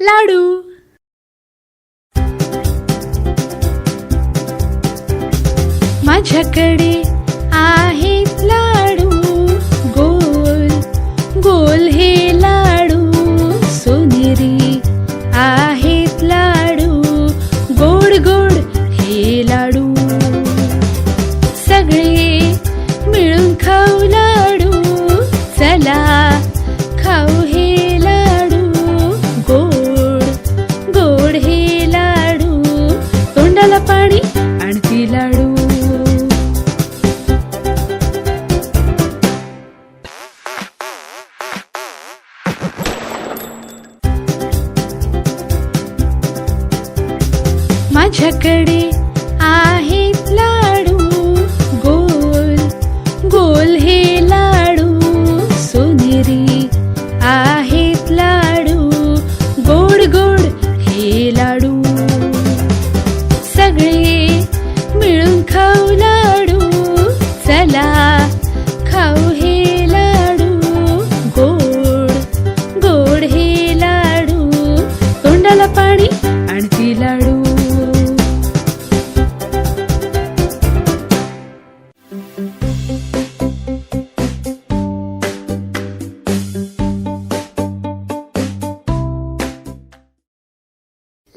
लाडू. माझ्याकडे झकड़ी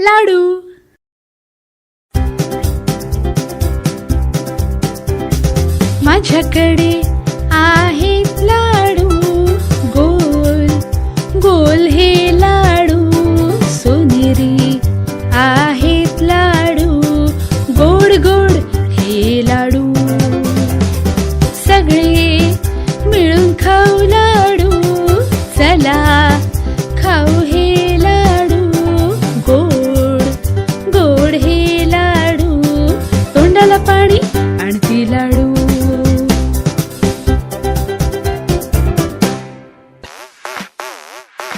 लाडू. माझ्याकडे आहेत लाडू. गोल गोल हे लाडू. सोनेरी आहेत लाडू. गोड गोड हे लाडू. सगळे 花呢？